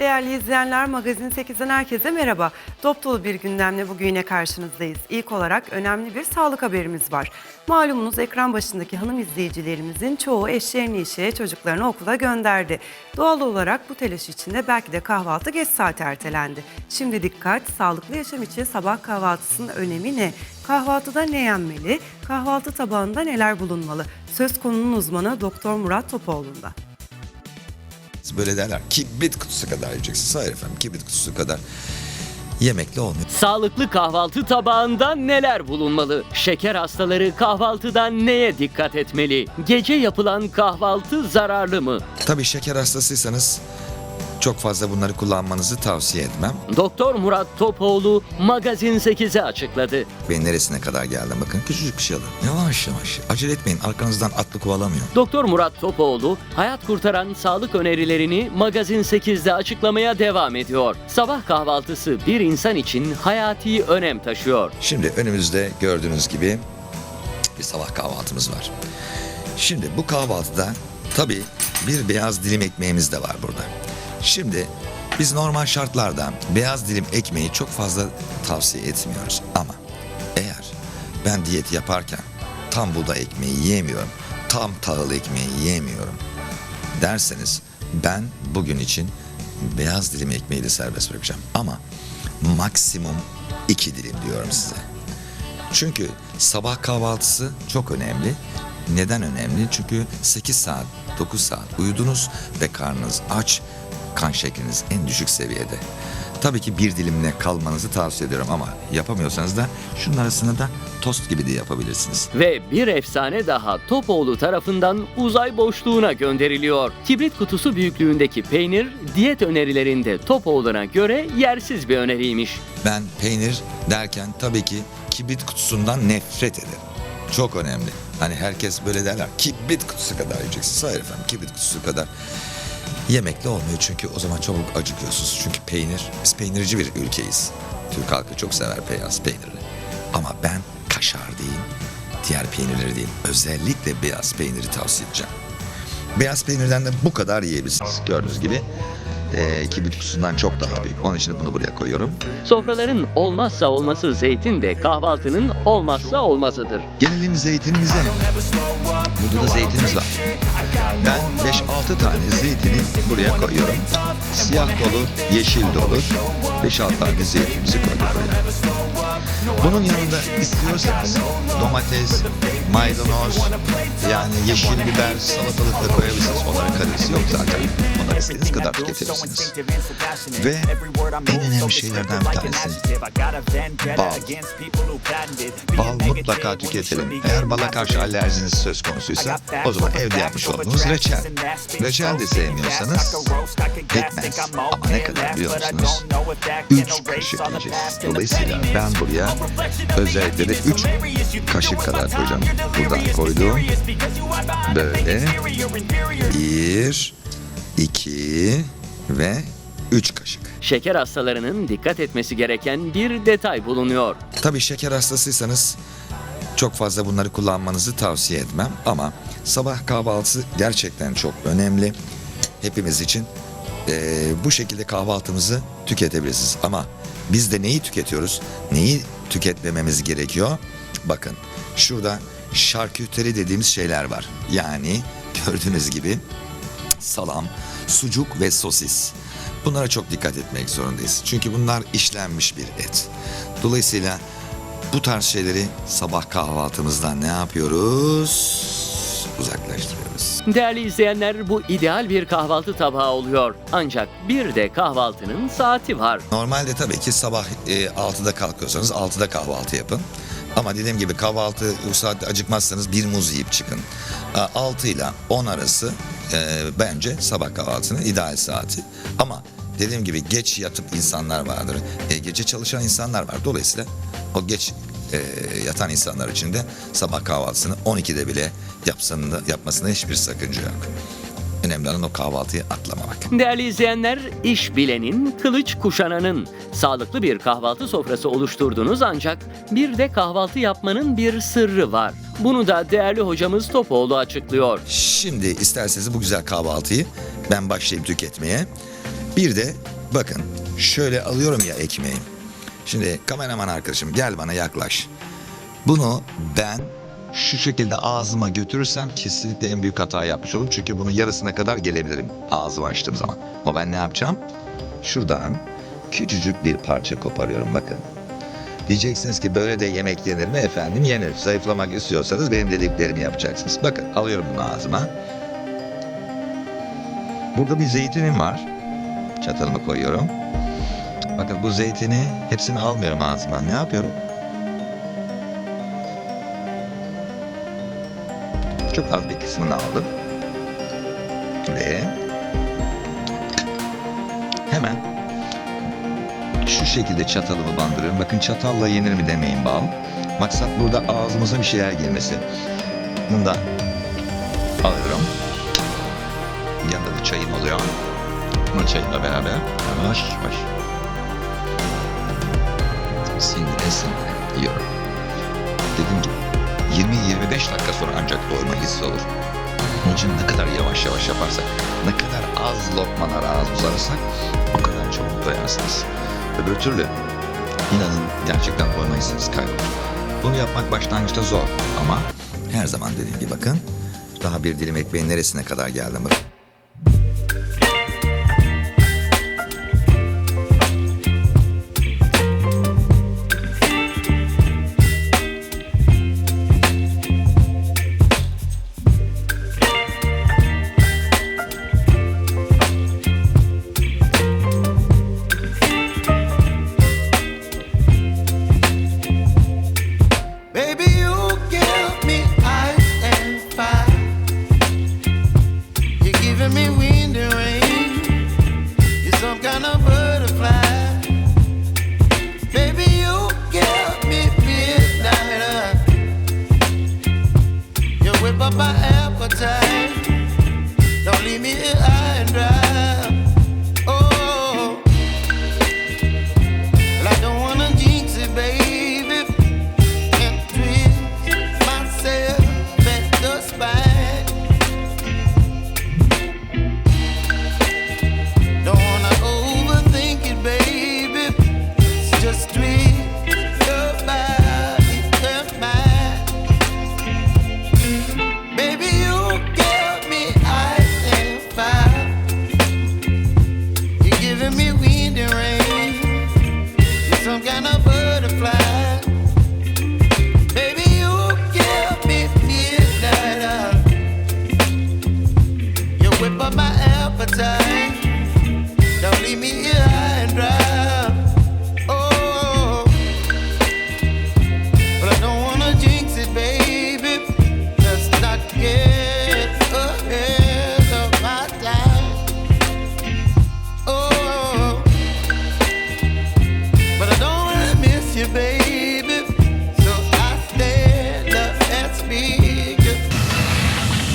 Değerli izleyenler, Magazin 8'den herkese merhaba. Dop dolu bir gündemle bugün yine karşınızdayız. İlk olarak önemli bir sağlık haberimiz var. Malumunuz ekran başındaki hanım izleyicilerimizin çoğu eşlerini işe, çocuklarını okula gönderdi. Doğal olarak bu telaş içinde belki de kahvaltı geç saate ertelendi. Şimdi dikkat, sağlıklı yaşam için sabah kahvaltısının önemi ne? Kahvaltıda ne yenmeli? Kahvaltı tabağında neler bulunmalı? Söz konunun uzmanı Doktor Murat Topoğlu'nda. Böyle derler kibrit kutusu kadar yiyeceksin. Hayır efendim kibrit kutusu kadar yemekle olmuyor. Sağlıklı kahvaltı tabağında neler bulunmalı? Şeker hastaları kahvaltıda neye dikkat etmeli? Gece yapılan kahvaltı zararlı mı? Tabii şeker hastasıysanız çok fazla bunları kullanmanızı tavsiye etmem. Doktor Murat Topoğlu Magazin 8'e açıkladı. Ben neresine kadar geldim bakın küçücük bir şey alın. Yavaş yavaş acele etmeyin arkanızdan atlı kovalamıyor. Doktor Murat Topoğlu hayat kurtaran sağlık önerilerini Magazin 8'de açıklamaya devam ediyor. Sabah kahvaltısı bir insan için hayati önem taşıyor. Şimdi önümüzde gördüğünüz gibi bir sabah kahvaltımız var. Şimdi bu kahvaltıda tabii bir beyaz dilim ekmeğimiz de var burada. Şimdi biz normal şartlarda beyaz dilim ekmeği çok fazla tavsiye etmiyoruz ama eğer ben diyet yaparken tam buğday ekmeği yiyemiyorum, tam tahıl ekmeği yiyemiyorum derseniz ben bugün için beyaz dilim ekmeği de serbest bırakacağım. Ama maksimum iki dilim diyorum size. Çünkü sabah kahvaltısı çok önemli. Neden önemli? Çünkü 8 saat, 9 saat uyudunuz ve karnınız aç, kan şekliniz en düşük seviyede. Tabii ki bir dilimle kalmanızı tavsiye ediyorum ama yapamıyorsanız da şunun arasında da tost gibi de yapabilirsiniz. Ve bir efsane daha Topoğlu tarafından uzay boşluğuna gönderiliyor. Kibrit kutusu büyüklüğündeki peynir diyet önerilerinde Topoğlu'na göre yersiz bir öneriymiş. Ben peynir derken tabii ki kibrit kutusundan nefret ederim. Çok önemli. Hani herkes böyle derler kibrit kutusu kadar yiyeceksin. Hayır efendim kibrit kutusu kadar yemekle olmuyor çünkü o zaman çabuk acıkıyorsunuz. Çünkü peynir, biz peynirci bir ülkeyiz. Türk halkı çok sever beyaz peyniri. Ama ben kaşar değil, diğer peynirleri değil, özellikle beyaz peyniri tavsiye edeceğim. Beyaz peynirden de bu kadar yiyebilirsiniz. Gördüğünüz gibi eee kibrit kutusundan çok daha büyük. Onun için bunu buraya koyuyorum. Sofraların olmazsa olması zeytin de kahvaltının olmazsa olmazıdır. Gelelim zeytinimize. Burada da zeytinimiz var. Ben 5-6 tane zeytini buraya koyuyorum. Siyah da olur, yeşil de olur. 5-6 tane zeytinimizi koyduk buraya. Bunun yanında istiyorsanız domates, maydanoz, yani yeşil biber, salatalık da koyabilirsiniz. Onların kalorisi yok zaten. Onları istediğiniz kadar tüketebilirsiniz. Ve en önemli şeylerden bir tanesi bal. Bal mutlaka tüketelim. Eğer bala karşı alerjiniz söz konusuysa o zaman evde yapmış olduğunuz reçel. Reçel de sevmiyorsanız pekmez. Ama ne kadar biliyor musunuz? 3 kaşık yiyeceğiz. Dolayısıyla ben buraya özellikle de 3 kaşık kadar koyacağım. Buradan koydum. Böyle. 1, 2 ve 3 kaşık. Şeker hastalarının dikkat etmesi gereken bir detay bulunuyor. Tabii şeker hastasıysanız çok fazla bunları kullanmanızı tavsiye etmem ama sabah kahvaltısı gerçekten çok önemli. Hepimiz için Ee, bu şekilde kahvaltımızı tüketebilirsiniz ama biz de neyi tüketiyoruz? Neyi tüketmememiz gerekiyor? Bakın şurada şarküteri dediğimiz şeyler var. Yani gördüğünüz gibi salam, sucuk ve sosis. Bunlara çok dikkat etmek zorundayız. Çünkü bunlar işlenmiş bir et. Dolayısıyla bu tarz şeyleri sabah kahvaltımızdan ne yapıyoruz? Uzaklaştırıyoruz. Değerli izleyenler bu ideal bir kahvaltı tabağı oluyor. Ancak bir de kahvaltının saati var. Normalde tabii ki sabah e, 6'da kalkıyorsanız 6'da kahvaltı yapın. Ama dediğim gibi kahvaltı o saatte acıkmazsanız bir muz yiyip çıkın. A, 6 ile 10 arası e, bence sabah kahvaltının ideal saati. Ama dediğim gibi geç yatıp insanlar vardır. E, gece çalışan insanlar var. Dolayısıyla o geç e, yatan insanlar için de sabah kahvaltısını 12'de bile yapsın da, yapmasında hiçbir sakınca yok. Önemli olan o kahvaltıyı atlamamak. Değerli izleyenler, iş bilenin, kılıç kuşananın sağlıklı bir kahvaltı sofrası oluşturdunuz ancak bir de kahvaltı yapmanın bir sırrı var. Bunu da değerli hocamız Topoğlu açıklıyor. Şimdi isterseniz bu güzel kahvaltıyı ben başlayayım tüketmeye. Bir de Bakın şöyle alıyorum ya ekmeği. Şimdi kameraman arkadaşım gel bana yaklaş. Bunu ben şu şekilde ağzıma götürürsem kesinlikle en büyük hata yapmış olurum. Çünkü bunun yarısına kadar gelebilirim ağzımı açtığım zaman. Ama ben ne yapacağım? Şuradan küçücük bir parça koparıyorum bakın. Diyeceksiniz ki böyle de yemek yenir mi efendim? Yenir. Zayıflamak istiyorsanız benim dediklerimi yapacaksınız. Bakın alıyorum bunu ağzıma. Burada bir zeytinim var. Çatalımı koyuyorum. Bu zeytini hepsini almıyorum ağzıma. Ne yapıyorum? Çok az bir kısmını aldım. Ve hemen şu şekilde çatalımı bandırıyorum. Bakın çatalla yenir mi demeyin bal. Maksat burada ağzımıza bir şeyler girmesi. Bunu da alıyorum. Yanında da çayım oluyor. Bunu çayımla beraber yavaş yavaş sindire sindire yiyorum. Dediğim gibi 20-25 dakika sonra ancak doyma hissi olur. Onun için ne kadar yavaş yavaş yaparsak, ne kadar az lokmalar ağız uzarırsak o kadar çabuk doyarsınız. Öbür türlü inanın gerçekten doyma hissiniz kaybolur. Bunu yapmak başlangıçta zor ama her zaman dediğim gibi bakın daha bir dilim ekmeğin neresine kadar geldim bakın.